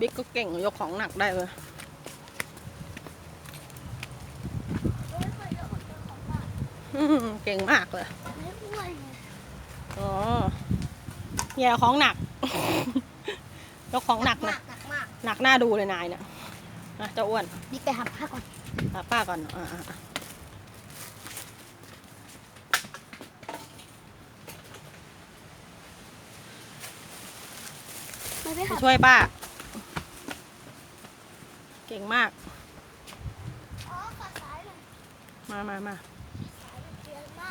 บิ๊กก็เก่งยกของหนักได้เลยไม่เคยยกของตัวของบ้านอืมเก่งมากเลยไม่อ้วนไงอ๋อแย่ของหนัก ยกของหนักหนันะกหนักมากหนักหน้าดูเลยนายเนี่ยนะเจ้าอ้วนนี่ไปหาผ้าก่อนหาป้าก่อนอ่าอ่าอ่าไม่ไปไปหาช่วยป้าเก่งมากอ๋อขามามามาซ้ายเยอะมา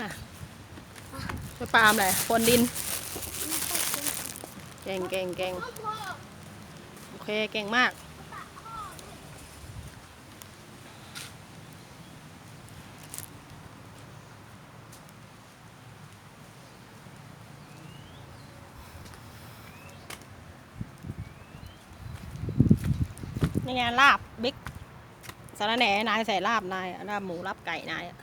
มาช่วยปาล์มเลยคนดินนี่ไปกิน เก่งเก่งเก่งโอเค เก่งมาก นี่ไงลาบบิ๊กสารแหน่นายใส่ลาบนายลาบหมูลาบไก่นายอะ